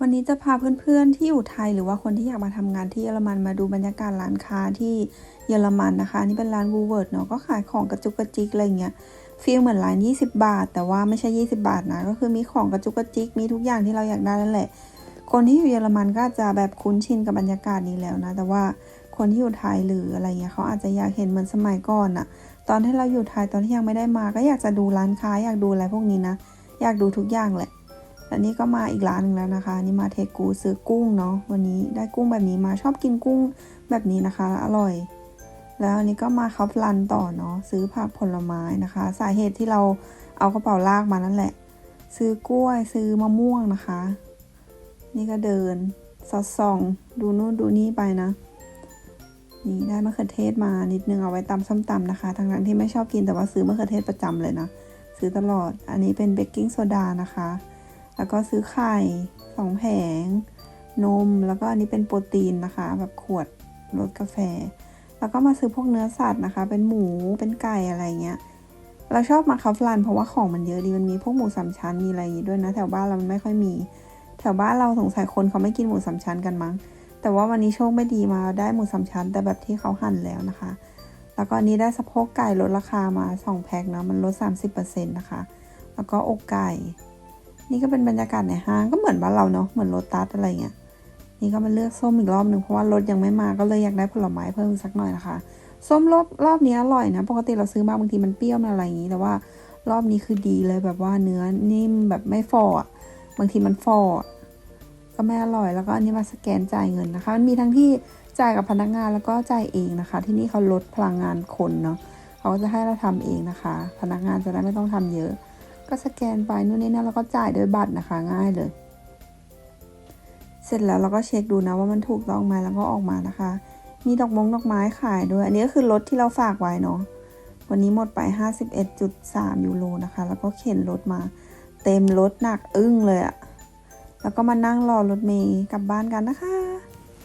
วันนี้จะพาเพื่อนๆที่อยู่ไทยหรือว่าคนที่อยากมาทำงานที่เยอรมันมาดูบรรยากาศร้านค้าที่เยอรมันนะคะนี่เป็นร้านวูเวิร์ดเนาะก็ขายของกระจุกกระจิกอะไรเงี้ยฟีลเหมือนร้าน 20 บาท แต่ว่าไม่ใช่ 20 บาทนะก็คือมีของกระจุกกระจิกมีทุกอย่างที่เราอยากได้นั่นแหละ คนที่อยู่เยอรมันก็จจะแบบคุ้นชินกับบรรยากาศนี้แล้วนะ แต่ว่าคนที่อยู่ไทยหรืออะไรเงี้ยเขาอาจจะอยากเห็นเหมือนสมัยก่อนอะตอนที่เราอยู่ไทยตอนที่ยังไม่ได้มา ก็อยากจะดูร้านค้าอยากดูอะไรพวกนี้นะ อยากดูทุกอย่างแหละ และนี่ก็มาอีกร้านหนึ่งแล้วนะคะ นี่มาเทกูซื้อกุ้งเนาะวันนี้ได้กุ้งแบบนี้มาชอบกินกุ้งแบบนี้นะคะ อร่อย แล้วอันนี้ก็มาคัฟลันต่อเนาะซื้อผักผลไม้นะคะ สาเหตุที่เราเอากระเป๋าลากมานั่นแหละ ซื้อกล้วยซื้อมะม่วงนะคะ นี่ก็เดินสอดส่อง ดูนู่นดูนี่ไปนะนี่ได้มะเขือเทศมานิดนึงเอาไว้ตำส้มตำนะคะทั้งๆที่ไม่ชอบกินแต่ว่าซื้อมะเขือเทศประจำเลยนะซื้อตลอดอันนี้เป็นเบกกิ้งโซดานะคะ แล้วก็ซื้อไข่สองแผง นม แล้วก็อันนี้เป็นโปรตีนนะคะ แบบขวดรสกาแฟ แล้วก็มาซื้อพวกเนื้อสัตว์นะคะ เป็นหมู เป็นไก่อะไรเงี้ย เราชอบมาคัฟลันเพราะว่าของมันเยอะดี มันมีพวกหมูสามชั้น มีอะไรอีกด้วยนะ แถวบ้านเรามันไม่ค่อยมี แถวบ้านเราสงสัยคนเขาไม่กินหมูสามชั้นกันมั้ง แต่ว่าวันนี้โชคไม่ดีมาได้หมูสามชั้น แต่แบบที่เขาหั่นแล้วนะคะ แล้วก็อันนี้ได้สะโพกไก่ลดราคามา2แพ็คนะมันลด 30%นะคะ แล้วก็อกไก่ นี่ก็เป็นบรรยากาศในห้างก็เหมือนบ้านเราเนาะเหมือนโรตัสอะไรเงี้ยนี่ก็มาเลือกส้มอีกรอบหนึ่งเพราะว่ารถยังไม่มาก็เลยอยากได้ผลไม้เพิ่มสักหน่อยนะคะส้มรอบรอบนี้อร่อยนะ ปกติเราซื้อมาบางทีมันเปรี้ยวมันอะไรอย่างนี้ แต่ว่ารอบนี้คือดีเลยแบบว่าเนื้อนิ่มแบบไม่ฟออะบางทีมันฟอก็ไม่อร่อยแล้วก็อันนี้มาสแกนจ่ายเงินนะคะมันมีทั้งที่จ่ายกับพนักงานแล้วก็จ่ายเองนะคะ ที่นี่เขาลดพลังงานคนเนาะเขาก็จะให้เราทำเองนะคะ พนักงานจะได้ไม่ต้องทำเยอะ ก็สแกนไปนู่นนี่นั่นแล้วก็จ่ายโดยบัตรนะคะง่ายเลย เสร็จแล้วเราก็เช็คดูนะว่ามันถูกต้องไหมแล้วก็ออกมานะคะ มีดอกมงดอกไม้ขายด้วย อันนี้ก็คือรถที่เราฝากไว้เนาะวันนี้หมดไป 51.3 ยูโรนะคะ แล้วก็เข็นรถมา เต็มรถหนักอึ้งเลยอะแล้วก็มานั่งรอรถเมย์กลับบ้านกันนะคะ